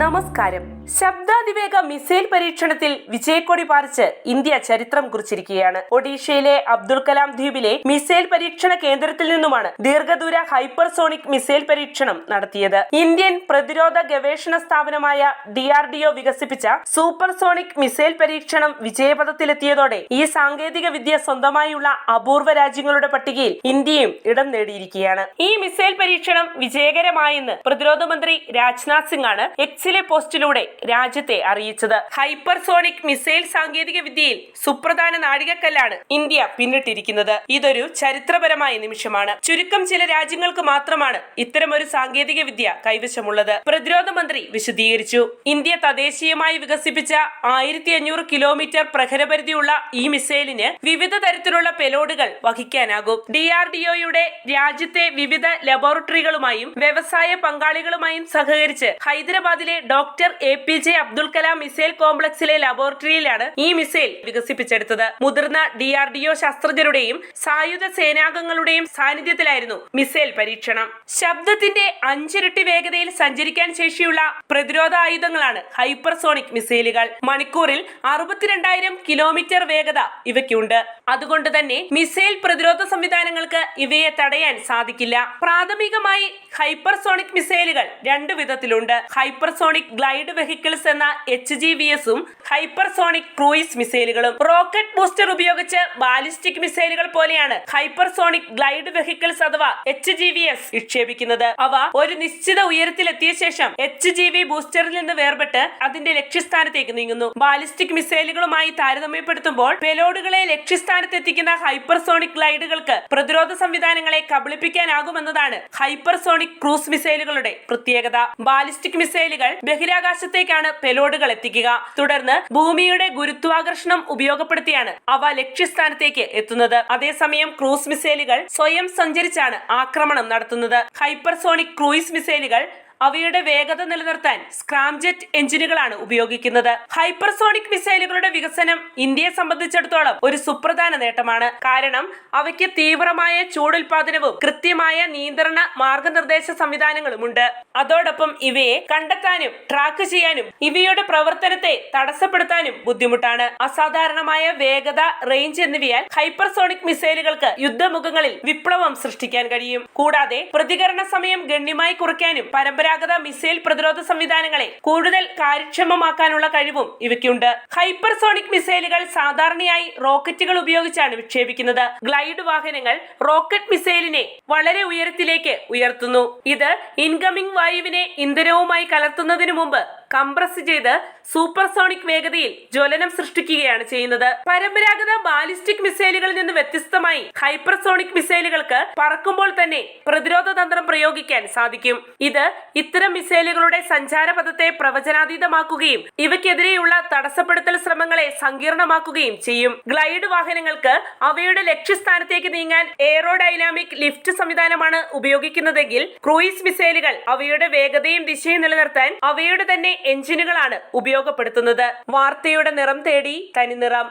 നമസ്കാരം. ശബ്ദാതിവേഗ മിസൈൽ പരീക്ഷണത്തിൽ വിജയക്കൊടി പാറിച്ച് ഇന്ത്യ ചരിത്രം കുറിച്ചിരിക്കുകയാണ്. ഒഡീഷയിലെ അബ്ദുൾ കലാം ദ്വീപിലെ മിസൈൽ പരീക്ഷണ കേന്ദ്രത്തിൽ നിന്നുമാണ് ദീർഘദൂര ഹൈപ്പർസോണിക് മിസൈൽ പരീക്ഷണം നടത്തിയത്. ഇന്ത്യൻ പ്രതിരോധ ഗവേഷണ സ്ഥാപനമായ ഡിആർഡിഒ വികസിപ്പിച്ച സൂപ്പർസോണിക് മിസൈൽ പരീക്ഷണം വിജയപഥത്തിലെത്തിയതോടെ ഈ സാങ്കേതിക വിദ്യ സ്വന്തമായുള്ള അപൂർവ രാജ്യങ്ങളുടെ പട്ടികയിൽ ഇന്ത്യയും ഇടം നേടിയിരിക്കുകയാണ്. ഈ മിസൈൽ പരീക്ഷണം വിജയകരമായെന്ന് പ്രതിരോധ മന്ത്രി രാജ്നാഥ് സിംഗ് ആണ് എക്സിലെ പോസ്റ്റിലൂടെ രാജ്യത്തെ അറിയിച്ചത്. ഹൈപ്പർസോണിക് മിസൈൽ സാങ്കേതിക വിദ്യയിൽ സുപ്രധാന നാഴികക്കല്ലാണ് ഇന്ത്യ പിന്നിട്ടിരിക്കുന്നത്. ഇതൊരു ചരിത്രപരമായ നിമിഷമാണ്. ചുരുക്കം ചില രാജ്യങ്ങൾക്ക് മാത്രമാണ് ഇത്തരമൊരു സാങ്കേതിക വിദ്യ കൈവശമുള്ളത്. പ്രതിരോധ മന്ത്രി വിശദീകരിച്ചു. ഇന്ത്യ തദ്ദേശീയമായി വികസിപ്പിച്ച ആയിരത്തി അഞ്ഞൂറ് കിലോമീറ്റർ പ്രഹരപരിധിയുള്ള ഈ മിസൈലിന് വിവിധ തരത്തിലുള്ള പെലോഡുകൾ വഹിക്കാനാകും. ഡി ആർ ഡിആർഡിഒയുടെ രാജ്യത്തെ വിവിധ ലബോറട്ടറികളുമായും വ്യവസായ പങ്കാളികളുമായും സഹകരിച്ച് ഹൈദരാബാദിലെ doctor A P J Abdul Kalam missile കോംപ്ലക്സിലെ ലബോറട്ടറിയിലാണ് ഈ മിസൈൽ വികസിപ്പിച്ചെടുത്തത്. മുതിർന്ന ഡി ആർ ഡി ഒ ശാസ്ത്രജ്ഞരുടെയും സായുധ സേനാംഗങ്ങളുടെയും സാന്നിധ്യത്തിലായിരുന്നു മിസൈൽ പരീക്ഷണം. ശബ്ദത്തിന്റെ അഞ്ചിരട്ടി വേഗതയിൽ സഞ്ചരിക്കാൻ ശേഷിയുള്ള പ്രതിരോധ ആയുധങ്ങളാണ് ഹൈപ്പർസോണിക് മിസൈലുകൾ. മണിക്കൂറിൽ അറുപത്തിരണ്ടായിരം കിലോമീറ്റർ വേഗത ഇവയ്ക്കുണ്ട്. അതുകൊണ്ട് തന്നെ മിസൈൽ പ്രതിരോധ സംവിധാനങ്ങൾക്ക് ഇവയെ തടയാൻ സാധിക്കില്ല. പ്രാഥമികമായി ഹൈപ്പർസോണിക് മിസൈലുകൾ രണ്ടു വിധത്തിലുണ്ട്. ഹൈപ്പർസോണിക് ഗ്ലൈഡ് വെഹിക്കിൾസ് എന്ന എച്ച് ജി വി എസും ഹൈപ്പർസോണിക് ക്രൂയിസ് മിസൈലുകളും റോക്കറ്റ് ബൂസ്റ്റർ ഉപയോഗിച്ച് ബാലിസ്റ്റിക് മിസൈലുകൾ പോലെയാണ് ഹൈപ്പർസോണിക് ഗ്ലൈഡ് വെഹിക്കിൾസ് അഥവാ എച്ച് ജി വി എസ് വിക്ഷേപിക്കുന്നത്. അവ ഒരു നിശ്ചിത ഉയരത്തിലെത്തിയ ശേഷം എച്ച് ജി വി ബൂസ്റ്ററിൽ നിന്ന് വേർപെട്ട് അതിന്റെ ലക്ഷ്യസ്ഥാനത്തേക്ക് നീങ്ങുന്നു. ബാലിസ്റ്റിക് മിസൈലുകളുമായി താരതമ്യപ്പെടുത്തുമ്പോൾ പെലോഡുകളെ ലക്ഷ്യസ്ഥാനത്തെത്തിക്കുന്ന ഹൈപ്പർസോണിക് ഗ്ലൈഡുകൾക്ക് പ്രതിരോധ സംവിധാനങ്ങളെ കബളിപ്പിക്കാനാകുമെന്നതാണ് ഹൈപ്പർസോണിക് ക്രൂസ് മിസൈലുകളുടെ പ്രത്യേകത. ബാലിസ്റ്റിക് മിസൈലുകൾ ബഹിരാകാശത്തേക്കാണ് പെലോഡുകൾ എത്തിക്കുക. തുടർന്ന് ഭൂമിയുടെ ഗുരുത്വാകർഷണം ഉപയോഗപ്പെടുത്തിയാണ് അവ ലക്ഷ്യസ്ഥാനത്തേക്ക് എത്തുന്നത്. അതേസമയം ക്രൂസ് മിസൈലുകൾ സ്വയം സഞ്ചരിച്ചാണ് ആക്രമണം നടത്തുന്നത്. ഹൈപ്പർസോണിക് ക്രൂയിസ് മിസൈലുകൾ അവയുടെ വേഗത നിലനിർത്താൻ സ്ക്രാംജെറ്റ് എഞ്ചിനുകളാണ് ഉപയോഗിക്കുന്നത്. ഹൈപ്പർസോണിക് മിസൈലുകളുടെ വികസനം ഇന്ത്യയെ സംബന്ധിച്ചിടത്തോളം ഒരു സുപ്രധാന നേട്ടമാണ്. കാരണം അവയ്ക്ക് തീവ്രമായ ചൂടുൽപാദനവും കൃത്യമായ നിയന്ത്രണ മാർഗനിർദ്ദേശ സംവിധാനങ്ങളുമുണ്ട്. അതോടൊപ്പം ഇവയെ കണ്ടെത്താനും ട്രാക്ക് ചെയ്യാനും ഇവയുടെ പ്രവർത്തനത്തെ തടസ്സപ്പെടുത്താനും ബുദ്ധിമുട്ടാണ്. അസാധാരണമായ വേഗത റേഞ്ച് എന്നിവയാൽ ഹൈപ്പർസോണിക് മിസൈലുകൾക്ക് യുദ്ധമുഖങ്ങളിൽ വിപ്ലവം സൃഷ്ടിക്കാൻ കഴിയും. കൂടാതെ പ്രതികരണ സമയം ഗണ്യമായി കുറയ്ക്കാനും പരമ്പരാഗത മിസൈൽ പ്രതിരോധ സംവിധാനങ്ങളെ കൂടുതൽ കാര്യക്ഷമമാക്കാനുള്ള കഴിവും ഇവയ്ക്കുണ്ട്. ഹൈപ്പർസോണിക് മിസൈലുകൾ സാധാരണയായി റോക്കറ്റുകൾ ഉപയോഗിച്ചാണ് വിക്ഷേപിക്കുന്നത്. ഗ്ലൈഡ് വാഹനങ്ങൾ റോക്കറ്റ് മിസൈലിനെ വളരെ ഉയരത്തിലേക്ക് ഉയർത്തുന്നു. ഇത് ഇൻകമിംഗ് വായുവിനെ ഇന്ധനവുമായി കലർത്തുന്നതിന് മുമ്പ് കംപ്രസ് ചെയ്ത് സൂപ്പർസോണിക് വേഗതയിൽ ജ്വലനം സൃഷ്ടിക്കുകയാണ് ചെയ്യുന്നത്. പരമ്പരാഗത ബാലിസ്റ്റിക് മിസൈലുകളിൽ നിന്ന് വ്യത്യസ്തമായി ഹൈപ്പർസോണിക് മിസൈലുകൾക്ക് പറക്കുമ്പോൾ തന്നെ പ്രതിരോധ തന്ത്രം പ്രയോഗിക്കാൻ സാധിക്കും. ഇത് ഇത്തരം മിസൈലുകളുടെ സഞ്ചാരപഥത്തെ പ്രവചനാതീതമാക്കുകയും ഇവയ്ക്കെതിരെയുള്ള തടസ്സപ്പെടുത്തൽ ശ്രമങ്ങളെ സങ്കീർണമാക്കുകയും ചെയ്യും. ഗ്ലൈഡ് വാഹനങ്ങൾക്ക് അവയുടെ ലക്ഷ്യസ്ഥാനത്തേക്ക് നീങ്ങാൻ എയറോഡൈനാമിക് ലിഫ്റ്റ് സംവിധാനമാണ് ഉപയോഗിക്കുന്നതെങ്കിൽ ക്രൂയിസ് മിസൈലുകൾ അവയുടെ വേഗതയും ദിശയും നിലനിർത്താൻ അവയുടെ തന്നെ എഞ്ചിനുകളാണ് ഉപയോഗപ്പെടുത്തുന്നത്. വാർത്തയുടെ നിറം തേടി തനിനിറം